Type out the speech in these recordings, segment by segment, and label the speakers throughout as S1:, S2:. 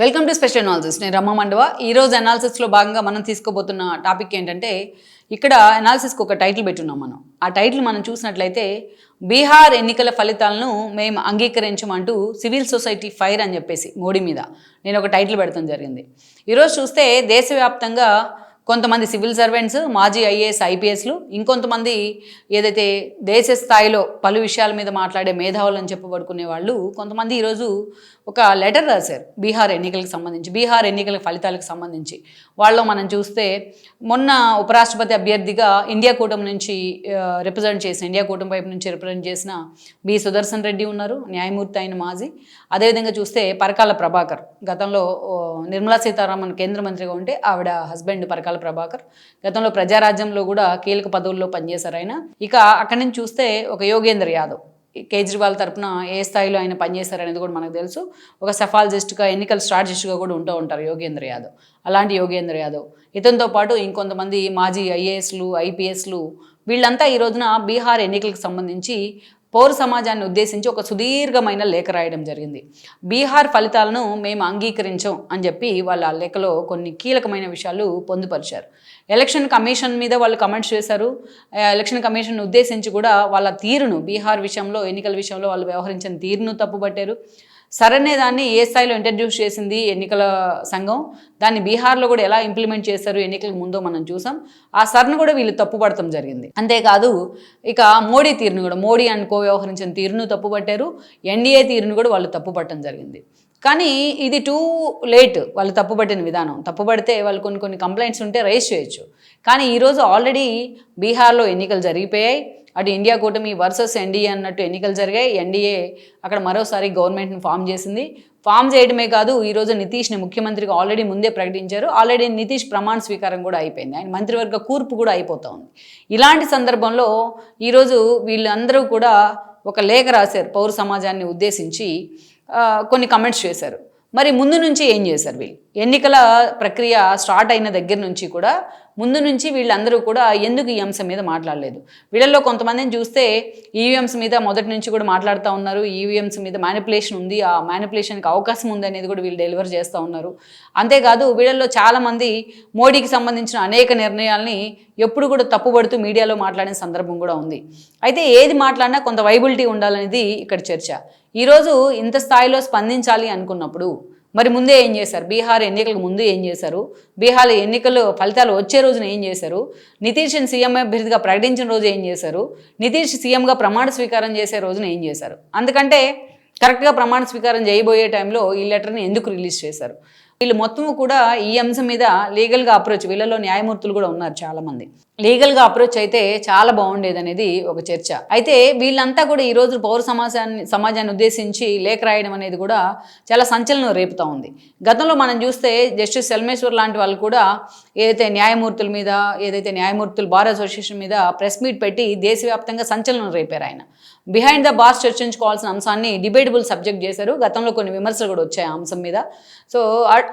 S1: Welcome to special analysis నేను రమ్మ మండవ. ఈ రోజు అనాలిసిస్లో భాగంగా మనం తీసుకోబోతున్న టాపిక్ ఏంటంటే ఇక్కడ అనాలిసిస్కి ఒక టైటిల్ పెట్టున్నాం మనం. ఆ టైటిల్ మనం చూసినట్లయితే బీహార్ ఎన్నికల ఫలితాలను మేము అంగీకరించమంటూ సివిల్ సొసైటీ ఫైర్ అని చెప్పేసి మోడీ మీద నేను ఒక టైటిల్ పెడతాం జరిగింది. ఈరోజు చూస్తే దేశవ్యాప్తంగా కొంతమంది సివిల్ సర్వెంట్స్ మాజీ ఐఏఎస్ ఐపీఎస్లు ఇంకొంతమంది ఏదైతే దేశ స్థాయిలో పలు విషయాల మీద మాట్లాడే మేధావులు అని చెప్పబడుకునే వాళ్ళు కొంతమంది ఈరోజు ఒక లెటర్ రాశారు బీహార్ ఎన్నికలకు సంబంధించి బీహార్ ఎన్నికల ఫలితాలకు సంబంధించి. వాళ్ళు మనం చూస్తే మొన్న ఉపరాష్ట్రపతి అభ్యర్థిగా ఇండియా కూటమి నుంచి రిప్రజెంట్ చేసిన ఇండియా కూటమి వైపు నుంచి రిప్రజెంట్ చేసిన బి సుదర్శన్ రెడ్డి ఉన్నారు న్యాయమూర్తి అయిన మాజీ. అదేవిధంగా చూస్తే పరకాల ప్రభాకర్ గతంలో నిర్మలా సీతారామన్ కేంద్ర మంత్రిగా ఉంటే ఆవిడ హస్బెండ్ పరకాల ప్రభాకర్. గతంలో ప్రజారాజ్యంలో కూడా కీలక పదవుల్లో పనిచేశారు ఆయన. ఇక అక్కడి నుంచి చూస్తే ఒక యోగేంద్ర యాదవ్. కేజ్రీవాల్ తరపున ఏ స్థాయిలో ఆయన పనిచేశారు అనేది కూడా మనకు తెలుసు. ఒక సెఫాలజిస్ట్గా ఎన్నికల స్ట్రాటజిస్ట్గా కూడా ఉంటూ ఉంటారు యోగేంద్ర యాదవ్. అలాంటి యోగేంద్ర యాదవ్. ఇతనితో పాటు ఇంకొంతమంది మాజీ ఐఏఎస్లు ఐపీఎస్లు వీళ్ళంతా ఈ రోజున బీహార్ ఎన్నికలకు సంబంధించి పౌర సమాజాన్ని ఉద్దేశించి ఒక సుదీర్ఘమైన లేఖ రాయడం జరిగింది. బీహార్ ఫలితాలను మేము అంగీకరించం అని చెప్పి వాళ్ళ ఆ లేఖలో కొన్ని కీలకమైన విషయాలు పొందుపరిచారు. ఎలక్షన్ కమిషన్ మీద వాళ్ళు కమెంట్స్ చేశారు. ఎలక్షన్ కమిషన్ ఉద్దేశించి కూడా వాళ్ళ తీరును బీహార్ విషయంలో ఎన్నికల విషయంలో వాళ్ళు వ్యవహరించిన తీరును తప్పుపట్టారు. సరనే దాన్ని ఏ స్థాయిలో ఇంట్రడ్యూస్ చేసింది ఎన్నికల సంఘం? దాన్ని బీహార్లో కూడా ఎలా ఇంప్లిమెంట్ చేశారు ఎన్నికలకు ముందో మనం చూసాం. ఆ సర్ను కూడా వీళ్ళు తప్పుపడటం జరిగింది. అంతేకాదు ఇక మోడీ తీరును కూడా మోడీ అనుకో వ్యవహరించిన తీరును తప్పుపట్టారు. ఎన్డీఏ తీరును కూడా వాళ్ళు తప్పుపట్టడం జరిగింది. కానీ ఇది టూ లేట్ వాళ్ళు తప్పుపట్టిన విధానం. తప్పుపడితే వాళ్ళు కొన్ని కొన్ని కంప్లైంట్స్ ఉంటే రైజ్ చేయొచ్చు. కానీ ఈరోజు ఆల్రెడీ బీహార్లో ఎన్నికలు జరిగిపోయాయి. అటు ఇండియా కూటమి వర్సెస్ ఎన్డీఏ అన్నట్టు ఎన్నికలు జరిగాయి. ఎన్డీఏ అక్కడ మరోసారి గవర్నమెంట్ని ఫామ్ చేసింది. ఫామ్ చేయడమే కాదు ఈరోజు నితీష్ని ముఖ్యమంత్రిగా ఆల్రెడీ ముందే ప్రకటించారు. ఆల్రెడీ నితీష్ ప్రమాణ స్వీకారం కూడా అయిపోయింది. ఆయన మంత్రివర్గ కూర్పు కూడా అయిపోతూ ఉంది ఇలాంటి సందర్భంలో ఈరోజు వీళ్ళందరూ కూడా ఒక లేఖ రాశారు పౌర సమాజాన్ని ఉద్దేశించి కొన్ని కమెంట్స్ చేశారు. మరి ముందు నుంచి ఏం చేశారు వీళ్ళు? ఎన్నికల ప్రక్రియ స్టార్ట్ అయిన దగ్గర నుంచి కూడా ముందు నుంచి వీళ్ళందరూ కూడా ఎందుకు ఈ అంశం మీద మాట్లాడలేదు? వీళ్ళల్లో కొంతమందిని చూస్తే ఈవీఎంస్ మీద మొదటి నుంచి కూడా మాట్లాడుతూ ఉన్నారు. ఈవీఎంస్ మీద మ్యానిపులేషన్ ఉంది. ఆ మ్యానిపులేషన్కి అవకాశం ఉంది అనేది కూడా వీళ్ళు డెలివర్ చేస్తూ ఉన్నారు. అంతేకాదు వీళ్ళల్లో చాలామంది మోడీకి సంబంధించిన అనేక నిర్ణయాల్ని ఎప్పుడు కూడా తప్పుబడుతూ మీడియాలో మాట్లాడిన సందర్భం కూడా ఉంది. అయితే ఏది మాట్లాడినా కొంత వైబిలిటీ ఉండాలనేది ఇక్కడ చర్చ. ఈరోజు ఇంత స్థాయిలో స్పందించాలి అనుకున్నప్పుడు మరి ముందే ఏం చేశారు? బీహార్ ఎన్నికలకు ముందు ఏం చేశారు? బీహార్ ఎన్నికలు ఫలితాలు వచ్చే రోజున ఏం చేశారు? నితీష్ని సీఎం అభ్యర్థిగా ప్రకటించిన రోజు ఏం చేశారు? నితీష్ సీఎంగా ప్రమాణ స్వీకారం చేసే రోజున ఏం చేశారు? అందుకంటే కరెక్ట్గా ప్రమాణ స్వీకారం చేయబోయే టైంలో ఈ లెటర్ని ఎందుకు రిలీజ్ చేశారు? వీళ్ళు మొత్తం కూడా ఈ అంశం మీద లీగల్గా అప్రోచ్ వీళ్ళలో న్యాయమూర్తులు కూడా ఉన్నారు చాలామంది. లీగల్గా అప్రోచ్ అయితే చాలా బాగుండేది అనేది ఒక చర్చ. అయితే వీళ్ళంతా కూడా ఈ రోజు పౌర సమాజాన్ని సమాజాన్ని ఉద్దేశించి లేఖ రాయడం అనేది కూడా చాలా సంచలనం రేపుతూ ఉంది. గతంలో మనం చూస్తే జస్టిస్ సెల్మేశ్వర్ లాంటి వాళ్ళు కూడా ఏదైతే న్యాయమూర్తుల మీద ఏదైతే న్యాయమూర్తులు బార్ అసోసియేషన్ మీద ప్రెస్ మీట్ పెట్టి దేశవ్యాప్తంగా సంచలనం రేపారు ఆయన. బిహైండ్ ద బార్స్ చర్చించుకోవాల్సిన అంశాన్ని డిబేటబుల్ సబ్జెక్ట్ చేశారు. గతంలో కొన్ని విమర్శలు కూడా వచ్చాయి ఆ అంశం మీద. సో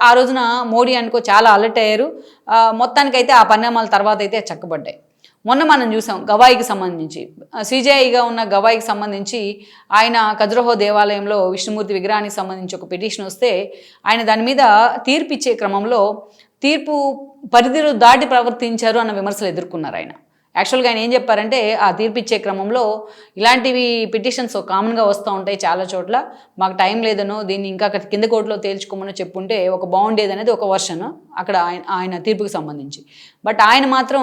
S1: ఆ- రోజున మోడీ అనుకో చాలా అలర్ట్ అయ్యారు. మొత్తానికైతే ఆ పరిణామాల తర్వాత అయితే చక్కబడ్డాయి. మొన్న మనం చూసాం గవాయికి సంబంధించి. సిజేఐగా ఉన్న గవాయికి సంబంధించి ఆయన ఖజురహో దేవాలయంలో విష్ణుమూర్తి విగ్రహానికి సంబంధించి ఒక పిటిషన్ వస్తే ఆయన దాని మీద తీర్పు ఇచ్చే క్రమంలో తీర్పు పరిధిలో దాటి ప్రవర్తించారు అన్న విమర్శలు ఎదుర్కొన్నారు ఆయన. యాక్చువల్గా ఆయన ఏం చెప్పారంటే ఆ తీర్పు ఇచ్చే క్రమంలో ఇలాంటివి పిటిషన్స్ కామన్గా వస్తూ ఉంటాయి చాలా చోట్ల. మాకు టైం లేదనో దీన్ని ఇంకా అక్కడ కింద కోర్టులో తేల్చుకోమని చెప్పుంటే ఒక బాగుండేది అనేది ఒక వర్షన్ అక్కడ ఆయన ఆయన తీర్పుకి సంబంధించి. బట్ ఆయన మాత్రం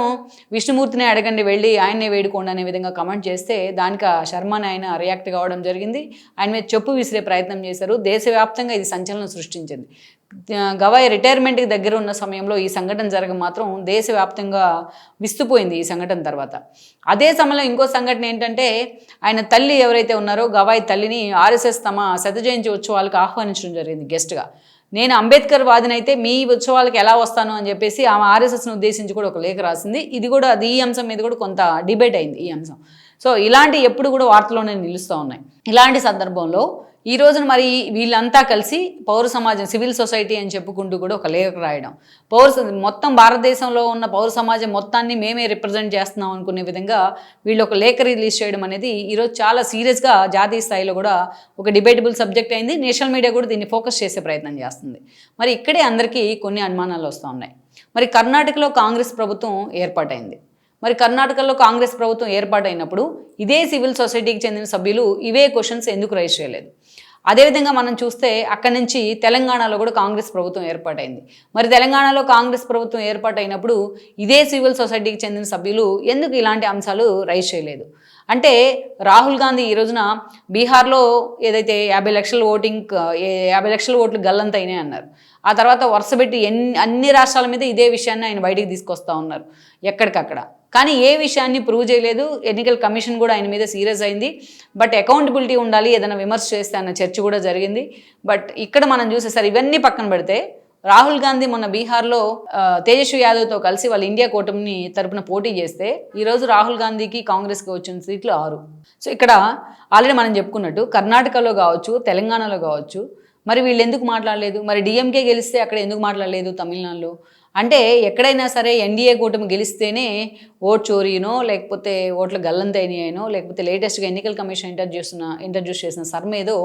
S1: విష్ణుమూర్తిని అడగండి వెళ్ళి ఆయన్నే వేడుకోండి అనే విధంగా కమెంట్ చేస్తే దానికి ఆ శర్మని ఆయన రియాక్ట్ కావడం జరిగింది. ఆయన మీద చెప్పు విసిరే ప్రయత్నం చేశారు. దేశవ్యాప్తంగా ఇది సంచలనం సృష్టించింది. గవాయి రిటైర్మెంట్కి దగ్గర ఉన్న సమయంలో ఈ సంఘటన జరగ మాత్రం దేశవ్యాప్తంగా విస్తుపోయింది ఈ సంఘటన తర్వాత. అదే సమయంలో ఇంకో సంఘటన ఏంటంటే ఆయన తల్లి ఎవరైతే ఉన్నారో గవాయి తల్లిని ఆర్ఎస్ఎస్ తమ శత జయంతి ఉత్సవాలకు ఆహ్వానించడం జరిగింది గెస్ట్గా. నేను అంబేద్కర్ వాదినైతే మీ ఉత్సవాలకు ఎలా వస్తాను అని చెప్పేసి ఆమె ఆర్ఎస్ఎస్ను ఉద్దేశించి కూడా ఒక లేఖ రాసింది. ఇది కూడా అది ఈ అంశం మీద కూడా కొంత డిబేట్ అయింది ఈ అంశం. సో ఇలాంటి ఎప్పుడు కూడా వార్తలోనే నిలుస్తూ ఉన్నాయి. ఇలాంటి సందర్భంలో ఈ రోజున మరి వీళ్ళంతా కలిసి పౌర సమాజం సివిల్ సొసైటీ అని చెప్పుకుంటూ కూడా ఒక లేఖ రాయడం. పౌర స- మొత్తం భారతదేశంలో ఉన్న పౌర సమాజం మొత్తాన్ని మేమే రిప్రజెంట్ చేస్తున్నాం అనుకునే విధంగా వీళ్ళు ఒక లేఖ రిలీజ్ చేయడం అనేది ఈరోజు చాలా సీరియస్గా జాతీయ స్థాయిలో కూడా ఒక డిబేటబుల్ సబ్జెక్ట్ అయింది. నేషనల్ మీడియా కూడా దీన్ని ఫోకస్ చేసే ప్రయత్నం చేస్తుంది. మరి ఇక్కడే అందరికీ కొన్ని అనుమానాలు వస్తూ ఉన్నాయి. మరి కర్ణాటకలో కాంగ్రెస్ ప్రభుత్వం ఏర్పాటైంది. మరి కర్ణాటకలో కాంగ్రెస్ ప్రభుత్వం ఏర్పాటైనప్పుడు ఇదే సివిల్ సొసైటీకి చెందిన సభ్యులు ఇవే క్వశ్చన్స్ ఎందుకు రైజ్ చేయలేదు? అదేవిధంగా మనం చూస్తే అక్కడి నుంచి తెలంగాణలో కూడా కాంగ్రెస్ ప్రభుత్వం ఏర్పాటైంది. మరి తెలంగాణలో కాంగ్రెస్ ప్రభుత్వం ఏర్పాటైనప్పుడు ఇదే సివిల్ సొసైటీకి చెందిన సభ్యులు ఎందుకు ఇలాంటి అంశాలు రైజ్ చేయలేదు? అంటే రాహుల్ గాంధీ ఈ రోజున బీహార్లో ఏదైతే యాభై లక్షల ఓటింగ్ యాభై లక్షల ఓట్లు గల్లంత అయినాయి అన్నారు. ఆ తర్వాత వరుసపెట్టి ఎన్ని అన్ని రాష్ట్రాల మీద ఇదే విషయాన్ని ఆయన బయటికి తీసుకొస్తా ఉన్నారు ఎక్కడికక్కడ. కానీ ఏ విషయాన్ని ప్రూవ్ చేయలేదు. ఎన్నికల కమిషన్ కూడా ఆయన మీద సీరియస్ అయింది. బట్ అకౌంటబిలిటీ ఉండాలి ఏదైనా విమర్శ చేస్తే అన్న చర్చ కూడా జరిగింది. బట్ ఇక్కడ మనం చూసేసరి ఇవన్నీ పక్కన పెడితే రాహుల్ గాంధీ మొన్న బీహార్లో తేజస్వి యాదవ్తో కలిసి వాళ్ళ ఇండియా కూటమిని తరపున పోటీ చేస్తే ఈరోజు రాహుల్ గాంధీకి కాంగ్రెస్కి వచ్చిన సీట్లు ఆరు. సో ఇక్కడ ఆల్రెడీ మనం చెప్పుకున్నట్టు కర్ణాటకలో కావచ్చు తెలంగాణలో కావచ్చు మరి వీళ్ళు ఎందుకు మాట్లాడలేదు? మరి డిఎంకే గెలిస్తే అక్కడ ఎందుకు మాట్లాడలేదు తమిళనాడులో? అంటే ఎక్కడైనా సరే ఎన్డీఏ కూటమి గెలిస్తేనే ఓట్ చోరీనో లేకపోతే ఓట్ల గల్లంతైనాయనో లేకపోతే లేటెస్ట్గా ఎన్నికల commission introduce introduce SIR sir మీదో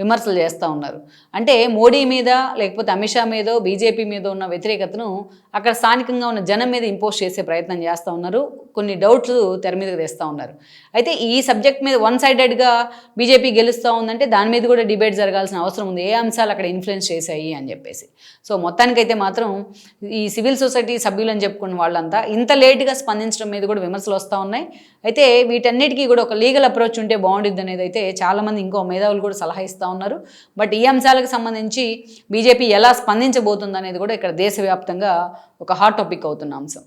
S1: విమర్శలు చేస్తూ ఉన్నారు. అంటే మోడీ మీద లేకపోతే అమిత్ షా మీదో బీజేపీ మీద ఉన్న వ్యతిరేకతను అక్కడ స్థానికంగా ఉన్న జనం మీద ఇంపోజ్ చేసే ప్రయత్నం చేస్తూ ఉన్నారు. కొన్ని డౌట్స్ తెర మీదకి తెస్తూ ఉన్నారు. అయితే ఈ సబ్జెక్ట్ మీద వన్ సైడెడ్గా బీజేపీ గెలుస్తూ ఉందంటే దాని మీద కూడా డిబేట్ జరగాల్సిన అవసరం ఉంది. ఏ అంశాలు అక్కడ ఇన్ఫ్లుయెన్స్ చేశాయి అని చెప్పేసి. సో మొత్తానికైతే మాత్రం ఈ సివిల్ సొసైటీ సభ్యులు అని చెప్పుకున్న వాళ్ళంతా ఇంత లేట్గా స్పందించడం మీద కూడా విమర్శలు వస్తూ ఉన్నాయి. అయితే వీటన్నిటికీ కూడా ఒక లీగల్ అప్రోచ్ ఉంటే బాగుండిద్ది అనేది అయితే చాలామంది ఇంకో మేధావులు కూడా సలహా ఇస్తూ ఉన్నారు. బట్ ఈ అంశాలకు సంబంధించి బీజేపీ ఎలా స్పందించబోతుంది అనేది కూడా ఇక్కడ దేశవ్యాప్తంగా ఒక హాట్ టాపిక్ అవుతున్న అంశం.